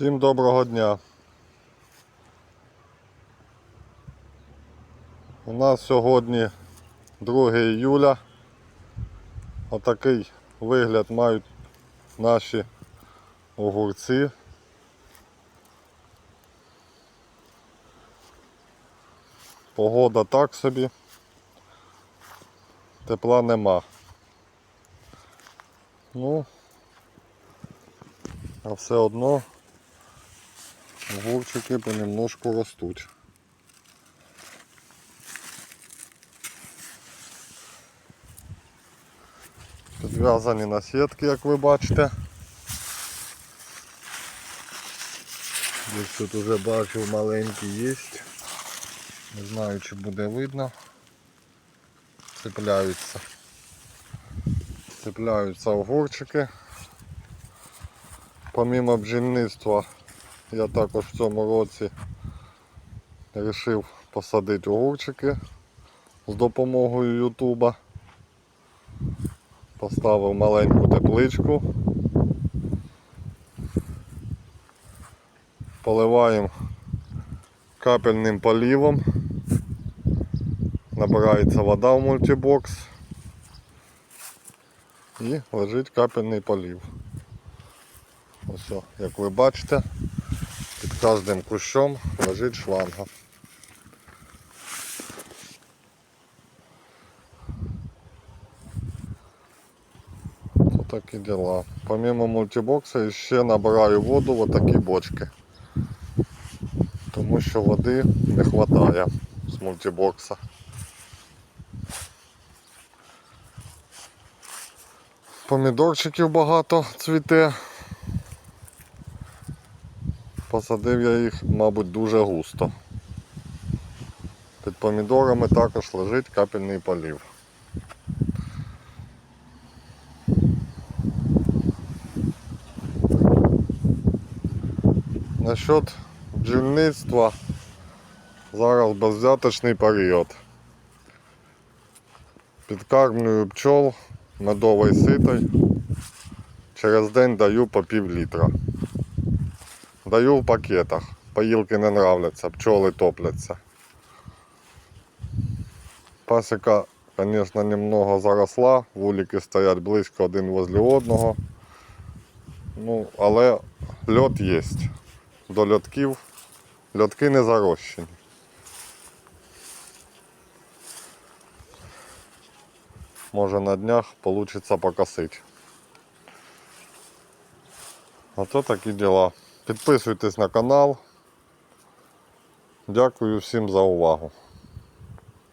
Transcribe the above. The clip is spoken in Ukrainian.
Всім доброго дня. У нас сьогодні 2 іюля. Отакий вигляд мають наші огурці. Погода так собі. Тепла нема. Ну, а все одно огурчики понемножку ростуть. Підв'язані на сітки, як ви бачите. Десь тут уже бачив маленькі є. Не знаю чи буде видно. Цепляються. Цепляються огурчики. Помимо бджільництва я також в цьому році вирішив посадити огурчики з допомогою Ютуба. Поставив маленьку тепличку. Поливаємо капельним полівом. Набирається вода в мультибокс і лежить капельний полів. Ось, як ви бачите, під кожним кущом лежить шланга. Такі діла. Помимо мультибокса ще набираю воду в такі бочки. Тому що води не вистачає з мультибокса. Помідорчиків багато цвіте. Посадив я їх, мабуть, дуже густо. Під помідорами також лежить капельний полів. Насчет бджільництва зараз безвзяточний період. Підкармлюю пчол медовою ситою. Через день даю по пів літра. Даю в пакетах. Поїлки не нравляться, пчоли топляться. Пасіка, звісно, немного заросла, вулики стоять близько один возле одного. Ну, але льот є. До льотків льотки не зарощені. Може на днях вийде покосити. Ото такі діла. Підписуйтесь на канал. Дякую всім за увагу.